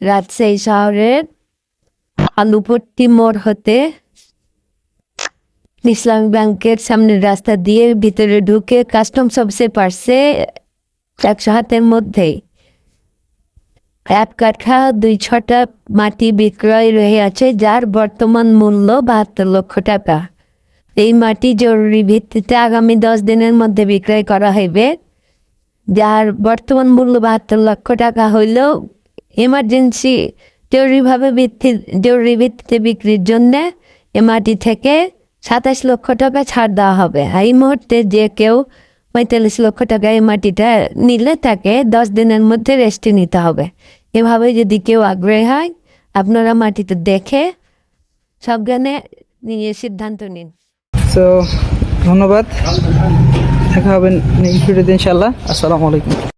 রাজশাহী শহরের আলুপট্টি মোড় হতে ইসলামী ব্যাংকের সামনের রাস্তা দিয়ে ভিতরে ঢুকে কাস্টমস অফিসের পাশে একশো হাতের মধ্যেই। এক কাঠা, দুই ছটা মাটি বিক্রয় রয়ে আছে, যার বর্তমান মূল্য বাহাত্তর লক্ষ টাকা। এই মাটি জরুরি ভিত্তিতে আগামী দশ দিনের মধ্যে বিক্রয় করা হইবে। যার বর্তমান মূল্য বাহাত্তর লক্ষ টাকা হইলেও এমার্জেন্সি জরুরিভাবে ভিত্তি জরুরি ভিত্তিতে বিক্রির জন্য এ মাটি থেকে সাতাশ লক্ষ টাকা ছাড় দেওয়া হবে। এই মুহূর্তে যে কেউ পঁয়তাল্লিশ লক্ষ টাকা এই মাটিটা নিলে তাকে দশ দিনের মধ্যে রেস্টে নিতে হবে। এভাবে যদি কেউ আগ্রহী হয়, আপনারা মাটিতে দেখে সজ্ঞানে নিয়ে সিদ্ধান্ত নিন। তো ধন্যবাদ। দেখা হবে নেক্সট ভিডিওতে ইনশাল্লাহ আসসালামু আলাইকুম।